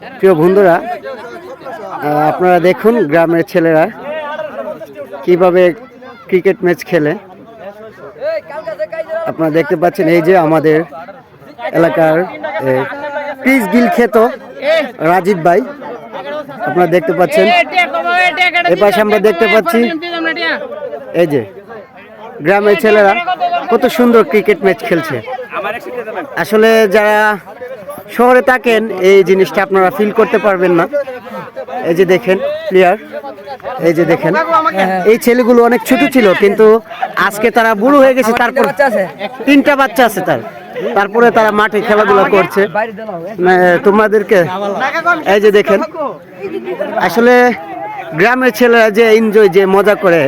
প্রিয় বন্ধুরা আপনারা দেখুন গ্রামের ছেলেরা কীভাবে ক্রিকেট ম্যাচ খেলে। আপনারা দেখতে পাচ্ছেন এই যে আমাদের এলাকার পিস গিল খেত রাজীব ভাই। আপনারা দেখতে পাচ্ছেন, এ পাশে আমরা দেখতে পাচ্ছি এই যে গ্রামের ছেলেরা কত সুন্দর ক্রিকেট ম্যাচ খেলছে। আসলে যারা শহরে থাকেন এই জিনিসটা আপনারা ফিল করতে পারবেন না। এই যে দেখেন প্লেয়ার এই যে দেখেন এই ছেলেগুলো অনেক ছোট ছিল কিন্তু আজকে তারা বুড়ো হয়ে গেছে তারপর তিনটা বাচ্চা আছে তার। তারপরে তারা মাঠে খেলাধুলা করছে। তোমাদেরকে এই যে দেখেন আসলে গ্রামের ছেলেরা যে এনজয় যে মজা করে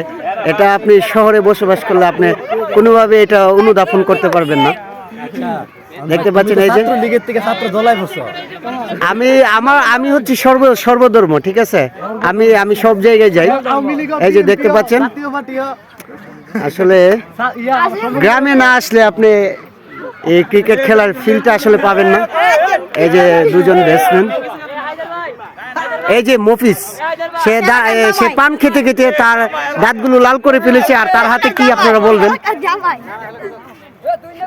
এটা আপনি শহরে বসবাস করলে আপনি কোনোভাবে এটা অনুধাবন করতে পারবেন না। দেখতে পাচ্ছেন এই যে লীগের থেকে ছাত্র দলাই বসো। আমি আমার আমি হচ্ছি সর্ব সর্বধর্ম ঠিক আছে? আমি আমি সব জায়গায় যাই। এই যে দেখতে পাচ্ছেন? আসলে গ্রামে না আসলে আপনি এই ক্রিকেট খেলার ফিলটা আসলে পাবেন না। এই যে দুজন ব্যাটসম্যান এই যে মফিস সে সে পান খেতে খেতে তার দাঁতগুলো লাল করে ফেলেছে আর তার হাতে কি আপনারা বলবেন?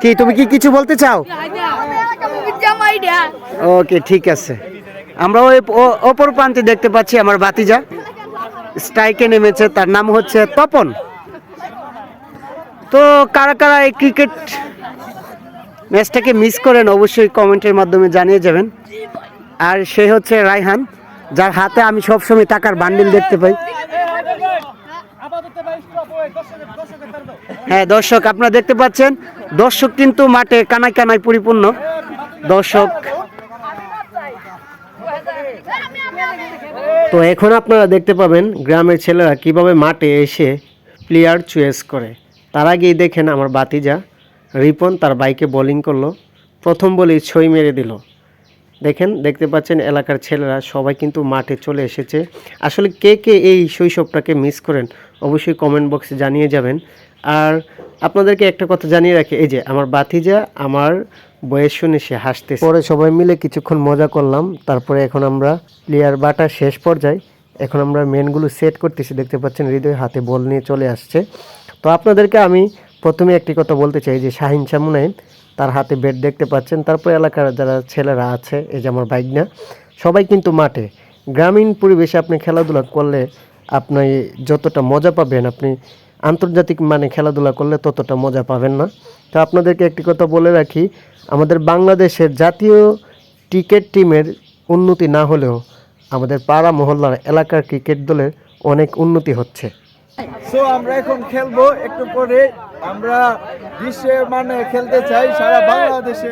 কি, তুমি কি কিছু বলতে চাও? ওকে ঠিক আছে। আমরা ওই অপর প্রান্তে দেখতে পাচ্ছি আমার বাতিজা স্ট্রাইকে নেমেছে, তার নাম হচ্ছে তপন। তো কারা কারা এই ক্রিকেট ম্যাচটাকে মিস করেন, অবশ্যই কমেন্টের মাধ্যমে জানিয়ে যাবেন। আর সে হচ্ছে রায়হান, যার হাতে আমি সবসময় টাকার বান্ডিল দেখতে পাই। হ্যাঁ দর্শক, আপনারা দেখতে পাচ্ছেন, দর্শক কিন্তু মাঠে কানায় কানায় পরিপূর্ণ। দর্শক। তো এখন আপনারা দেখতে পাবেন গ্রামের ছেলেরা কীভাবে মাঠে এসে প্লেয়ার চয়েস করে। তার আগেই দেখেন আমার বাতিজা রিপন তার বাইকে বোলিং করল। প্রথম বলেই ছই মেরে দিল। দেখেন, দেখতে পাচ্ছেন এলাকার ছেলেরা সবাই কিন্তু মাঠে চলে এসেছে। আসলে কে কে এই শৈশবটাকে মিস করেন? অবশ্যই কমেন্ট বক্সে জানিয়ে যাবেন। আর আপনাদেরকে একটা কথা জানিয়ে রাখি, এই যে আমার বাতিজা আমার বয়স শুনে সে হাসতে পরে সবাই মিলে কিছুক্ষণ মজা করলাম, তারপরে এখন আমরা প্লেয়ার বাটা শেষ পর্যায়ে এখন আমরা মেনগুলো সেট করতেছি, দেখতে পাচ্ছেন হৃদয় হাতে বল নিয়ে চলে আসছে। তো আপনাদেরকে আমি প্রথমে একটি কথা বলতে চাই যে শাহিন শামুনাইন তার হাতে ব্যাট দেখতে পাচ্ছেন, তারপরে এলাকার যারা ছেলেরা আছে, এই যে আমার বাইক না সবাই কিন্তু মাঠে। গ্রামীণ পরিবেশে আপনি খেলাধুলা করলে আপনি যতটা মজা পাবেন, আপনি আন্তর্জাতিক মানে খেলাধুলা করলে ততটা মজা পাবেন না। তো আপনাদেরকে একটি কথা বলে রাখি, আমাদের বাংলাদেশের জাতীয় ক্রিকেট টিমের উন্নতি না হলেও আমাদের পাড়া মহল্লার এলাকার ক্রিকেট দলের অনেক উন্নতি হচ্ছে। সো আমরা এখন খেলব একটু পরে। আমরা বিশ্বে মানে খেলতে চাই, সারা বাংলাদেশে।